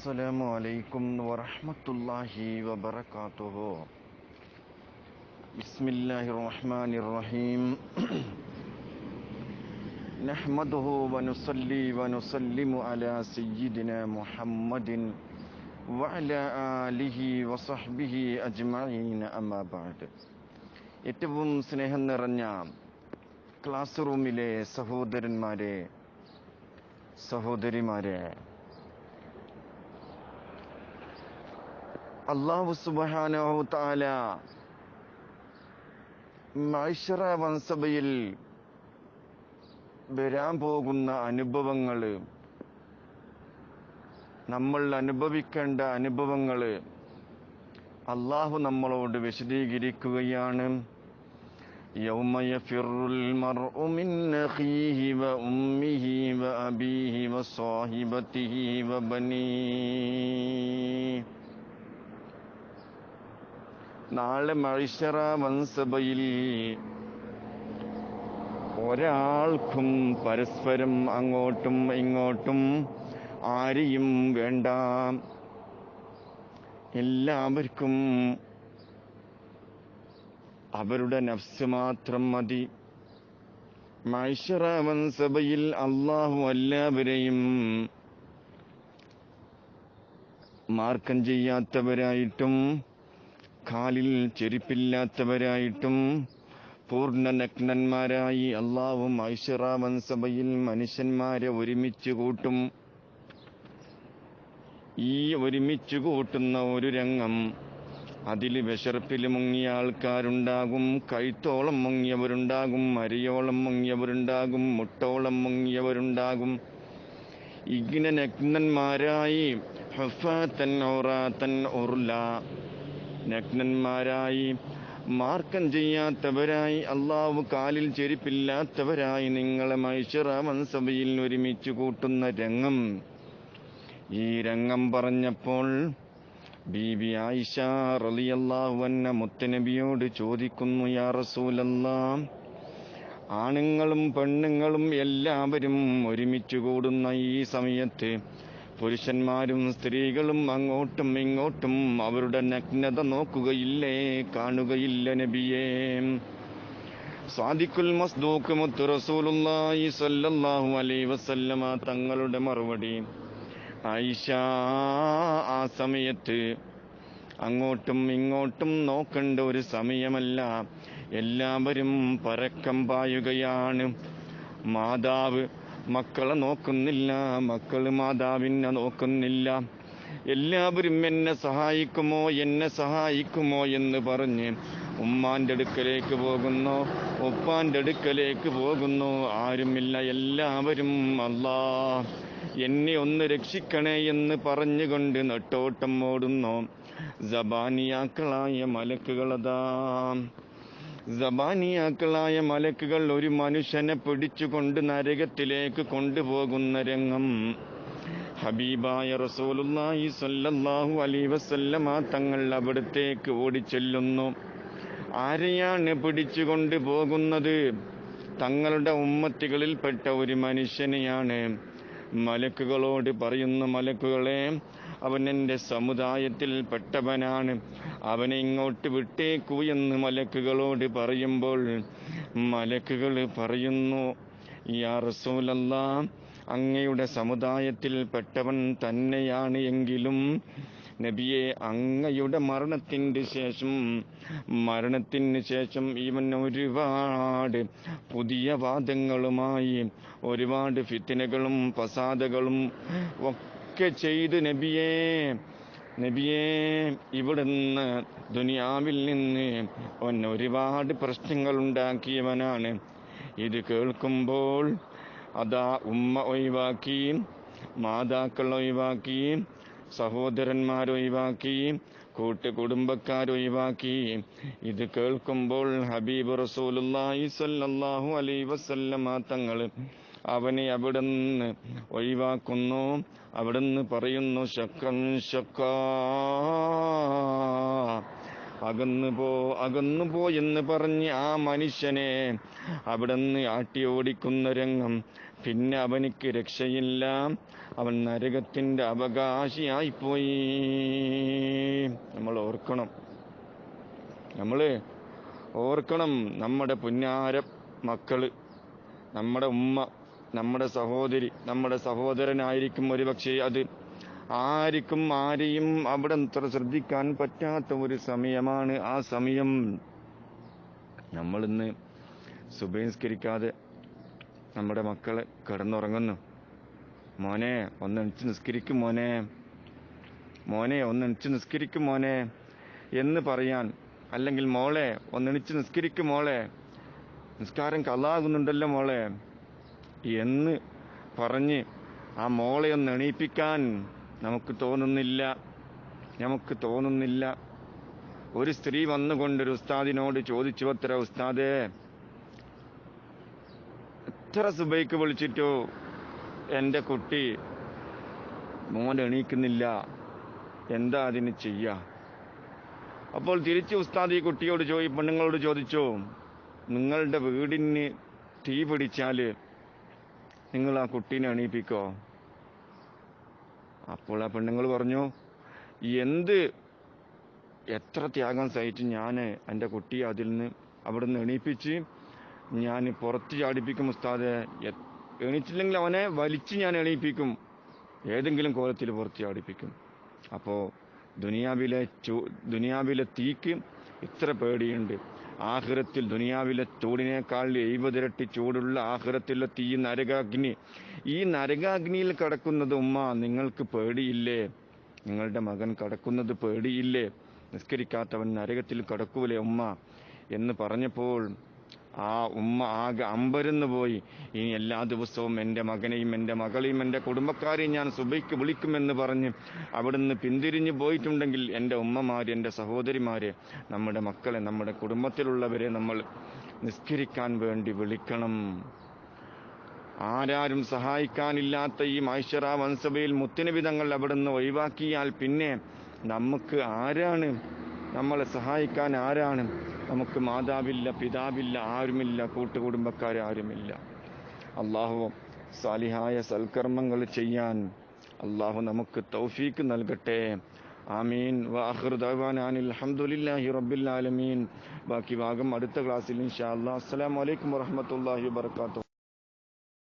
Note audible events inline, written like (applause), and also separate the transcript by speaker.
Speaker 1: السلام عليكم ورحمة الله وبركاته بسم الله الرحمن الرحيم (clears throat) نحمده ونصلي ونسلم على سيدنا محمد وعلى آله وصحبه أجمعين أما بعد ഏറ്റവും സ്നേഹം നിറഞ്ഞ ക്ലാസ് റൂമിലെ സഹോദരന്മാരെ സഹോദരിമാരെ അള്ളാഹു സുബാനോ താല മൈഷറ വൻസഭയിൽ വരാൻ പോകുന്ന അനുഭവങ്ങൾ നമ്മൾ അനുഭവിക്കേണ്ട അനുഭവങ്ങൾ അള്ളാഹു നമ്മളോട് വിശദീകരിക്കുകയാണ് يوم يفر المرء من أخيه وأمه وأبيه وصاحبته وبنيه നാളെ മഴിഷറ വൻസഭയിൽ ഒരാൾക്കും പരസ്പരം അങ്ങോട്ടും ഇങ്ങോട്ടും ആരെയും വേണ്ട. എല്ലാവർക്കും അവരുടെ നഫ്സ് മാത്രം മതി. മൈഷറ വൻസഭയിൽ അള്ളാഹു എല്ലാവരെയും മാർക്കം ചെയ്യാത്തവരായിട്ടും കാലിൽ ചെരുപ്പില്ലാത്തവരായിട്ടും പൂർണനഗ്നന്മാരായി നഗ്നന്മാരായി അള്ളാഹു സഭയിൽ മനുഷ്യന്മാരെ ഒരുമിച്ച് കൂട്ടും. ഈ ഒരുമിച്ച് കൂട്ടുന്ന ഒരു രംഗം അതിൽ വിശർപ്പിൽ മുങ്ങിയ ആൾക്കാരുണ്ടാകും കൈത്തോളം മുങ്ങിയവരുണ്ടാകും അരിയോളം മുങ്ങിയവരുണ്ടാകും മുട്ടോളം മുങ്ങിയവരുണ്ടാകും. ഇങ്ങനെ നഗ്നന്മാരായി ഹഫാത്തൻ ഔറാത്തൻ ഉർല നഗ്നന്മാരായി. മാർക്കം ചെയ്യാത്തവരായി അള്ളാഹു കാലിൽ ചെരുപ്പില്ലാത്തവരായി നിങ്ങളെ മൈഷറ സഭയിൽ ഒരുമിച്ച് കൂട്ടുന്ന രംഗം. ഈ രംഗം പറഞ്ഞപ്പോൾ ബീബി ആയിഷ റളിയല്ലാഹു അന്ന മുത്തനബിയോട് ചോദിക്കുന്നു യാ റസൂലല്ലാ ആണുങ്ങളും പെണ്ണുങ്ങളും എല്ലാവരും ഒരുമിച്ച് കൂടുന്ന ഈ സമയത്ത് പുരുഷന്മാരും സ്ത്രീകളും അങ്ങോട്ടും ഇങ്ങോട്ടും അവരുടെ നഗ്നത നോക്കുകയില്ലേ കാണുകയില്ല നബിയേ. സാദിഖുൽ മസ്ദൂഖ് മുത്തു റസൂലുള്ളാഹി സ്വല്ലല്ലാഹു അലൈഹി വസല്ലമ തങ്ങളുടെ മറുപടി ആയിഷ ആ സമയത്ത് അങ്ങോട്ടും ഇങ്ങോട്ടും നോക്കേണ്ട ഒരു സമയമല്ല. എല്ലാവരും പരക്കം പായുകയാണ്. മാതാവ് മക്കളെ നോക്കുന്നില്ല മക്കൾ മാതാവിനെ നോക്കുന്നില്ല. എല്ലാവരും എന്നെ സഹായിക്കുമോ എന്നെ സഹായിക്കുമോ എന്ന് പറഞ്ഞ് ഉമ്മാന്റെ അടുക്കലേക്ക് പോകുന്നു. ഒപ്പാന്റെ അടുക്കലേക്ക് പോകുന്നു. ആരുമില്ല എല്ലാവരും അല്ലാ. എന്നെ ഒന്ന് രക്ഷിക്കണേ എന്ന് പറഞ്ഞുകൊണ്ട് നെട്ടോട്ടം ഓടുന്നു. ജബാനിയാക്കളായ മലക്കുകളതാ. ജബാനിയാക്കളായ മലക്കുകൾ ഒരു മനുഷ്യനെ പിടിച്ചുകൊണ്ട് നരകത്തിലേക്ക് കൊണ്ടുപോകുന്ന രംഗം. ഹബീബായ റസൂലുല്ലാഹി സല്ലല്ലാഹു അലൈഹി വസല്ലമ തങ്ങൾ അവിടത്തേക്ക് ഓടിച്ചെല്ലുന്നു. ആരെയാണ് പിടിച്ചുകൊണ്ട് പോകുന്നത്? തങ്ങളുടെ ഉമ്മത്തികളിൽപ്പെട്ട ഒരു മനുഷ്യനെയാണ്. മലക്കുകളോട് പറയുന്നു മലക്കുകളെ അവൻ എന്റെ സമുദായത്തിൽപ്പെട്ടവനാണ് അവനെ ഇങ്ങോട്ട് വിട്ടേക്കൂ എന്ന് മലക്കുകളോട് പറയുമ്പോൾ മലക്കുകൾ പറയുന്നു യാ റസൂലല്ല അങ്ങയുടെ സമുദായത്തിൽപ്പെട്ടവൻ തന്നെയാണ് എങ്കിലും നബിയെ അങ്ങയുടെ മരണത്തിന് ശേഷം മരണത്തിന് ശേഷം ഇവൻ ഒരുപാട് പുതിയ വാദങ്ങളുമായി ഒരുപാട് ഫിത്തിനകളും ഫസാദകളും ഒക്കെ ചെയ്ത് നബിയേ നബിയേ ഇവിടുന്ന് ദുനിയാവിൽ നിന്ന് അവൻ ഒരുപാട് പ്രശ്നങ്ങൾ ഉണ്ടാക്കിയവനാണ്. ഇത് കേൾക്കുമ്പോൾ അതാ ഉമ്മ ഒഴിവാക്കി മാതാക്കൾ ഒഴിവാക്കി സഹോദരന്മാരൊഴിവാക്കി കൂട്ടുകുടുംബക്കാരൊഴിവാക്കി ഇത് കേൾക്കുമ്പോൾ ഹബീബ് റസൂലുള്ളാഹി സ്വല്ലല്ലാഹു അലൈഹി വസല്ലമ തങ്ങൾ അവനെ അവിടുന്ന് ഒഴിവാക്കുന്നു. അവിടുന്ന് പറയുന്നു ശക്കം ശക്ക. അകന്നു പോ അകന്നു പോ എന്ന് പറഞ്ഞ് ആ മനുഷ്യനെ അവിടുന്ന് ആട്ടി ഓടിക്കുന്ന രംഗം. പിന്നെ അവനിക്ക് രക്ഷയില്ല. അവൻ നരകത്തിന്റെ അവകാശിയായിപ്പോയി. നമ്മൾ ഓർക്കണം. നമ്മൾ ഓർക്കണം നമ്മുടെ പുന്നാര മക്കൾ നമ്മുടെ ഉമ്മ. നമ്മുടെ സഹോദരി നമ്മുടെ സഹോദരനായിരിക്കും ഒരുപക്ഷെ അത്. ആർക്കും ആരെയും അവിടെ അത്ര ശ്രദ്ധിക്കാൻ പറ്റാത്ത ഒരു സമയമാണ് ആ സമയം. നമ്മൾ ഇന്ന് സുബഹിസ്കരിക്കാതെ നമ്മുടെ മക്കളെ കിടന്നുറങ്ങുന്നു. മോനെ ഒന്ന് എണിച്ച് നിസ്കരിക്കും മോനെ. മോനെ ഒന്ന് എണിച്ച് നിസ്കരിക്കും മോനെ എന്ന് പറയാൻ അല്ലെങ്കിൽ മോളെ ഒന്ന് എണിച്ച് നിസ്കരിക്കും മോളെ. നിസ്കാരം കലാകുന്നുണ്ടല്ലോ മോളെ. എന്ന് പറഞ്ഞ് ആ മോളെ ഒന്ന് എണീപ്പിക്കാൻ നമുക്ക് തോന്നുന്നില്ല. നമുക്ക് തോന്നുന്നില്ല. ഒരു സ്ത്രീ വന്നുകൊണ്ട് ഒരു ഉസ്താദിനോട് ചോദിച്ചു അത്ര ഉസ്താദേ എത്ര സുബൈക്ക് വിളിച്ചിട്ടോ എന്റെ കുട്ടി മോൻ എണീക്കുന്നില്ല? എന്താ അതിന് ചെയ്യാ? അപ്പോൾ തിരിച്ച് ഉസ്താദ് ഈ കുട്ടിയോട് ചോദി പെണ്ണുങ്ങളോട് ചോദിച്ചു നിങ്ങളുടെ വീടിന് തീ പിടിച്ചാൽ നിങ്ങൾ ആ കുട്ടീനെ എണീപ്പിക്കോ. അപ്പോൾ ആ പെണ്ണുങ്ങൾ പറഞ്ഞു എന്ത്? എത്ര ത്യാഗം സഹിച്ച് ഞാൻ എന്റെ കുട്ടിയെ അതിൽ നിന്ന് അവിടെ നിന്ന് എണീപ്പിച്ച് ഞാൻ പുറത്ത് ചാടിപ്പിക്കും ഉസ്താദെ? എണീച്ചില്ലെങ്കിൽ അവനെ വലിച്ച് ഞാൻ എണീപ്പിക്കും. ഏതെങ്കിലും കോലത്തിൽ പുറത്ത് ചാടിപ്പിക്കും. അപ്പോൾ ദുനിയാവിലെ ചൂ ദുനിയാവിലെ തീക്ക് ഇത്ര പേടിയുണ്ട്. ആഹ്റത്തിൽ ദുനിയാവിലെ ചൂടിനേക്കാൾ എഴുപതിരട്ടി ചൂടുള്ള ആഹ്റത്തിലെ തീ നരകാഗ്നി. ഈ നരകാഗ്നിയിൽ കടക്കുന്നത് ഉമ്മ നിങ്ങൾക്ക് പേടിയില്ലേ? നിങ്ങളുടെ മകൻ കടക്കുന്നത് പേടിയില്ലേ? നിസ്കരിക്കാത്തവൻ നരകത്തിൽ കടക്കൂലേ ഉമ്മ? എന്ന് പറഞ്ഞപ്പോൾ ആ ഉമ്മ ആകെ അമ്പരന്ന് പോയി. ഇനി എല്ലാ ദിവസവും എന്റെ മകനെയും എന്റെ മകളെയും എന്റെ കുടുംബക്കാരെയും ഞാൻ സുബൈക്ക് വിളിക്കുമെന്ന് പറഞ്ഞ് അവിടുന്ന് പിന്തിരിഞ്ഞു പോയിട്ടുണ്ടെങ്കിൽ എന്റെ ഉമ്മമാര് എന്റെ സഹോദരിമാരെ നമ്മുടെ മക്കളെ നമ്മുടെ കുടുംബത്തിലുള്ളവരെ നമ്മൾ നിസ്കരിക്കാൻ വേണ്ടി വിളിക്കണം. ആരാരും സഹായിക്കാനില്ലാത്ത ഈ മൈഷറ വൻസഭയിൽ മുത്തിനവിധങ്ങൾ അവിടുന്ന് ഒഴിവാക്കിയാൽ പിന്നെ നമുക്ക് ആരാണ് നമ്മളെ സഹായിക്കാൻ ആരാണ്? നമുക്ക് മാതാവില്ല പിതാവില്ല ആരുമില്ല കൂട്ടുകുടുംബക്കാരാരുമില്ല അള്ളാഹു സാലിഹായ സൽക്കർമ്മങ്ങൾ ചെയ്യാൻ അള്ളാഹു നമുക്ക് തൗഫീക്ക് നൽകട്ടെ. ആമീൻ. വാഹിർ ദവാനാൻ അൽഹംദുലില്ലാഹി റബ്ബിൽ ആലമീൻ. ബാക്കി ഭാഗം അടുത്ത ക്ലാസ്സിൽ ഇൻഷാ അല്ലാ അസ്സലാമു അലൈക്കും വറഹ്മത്തുള്ളാഹി വബറകാതുഹു.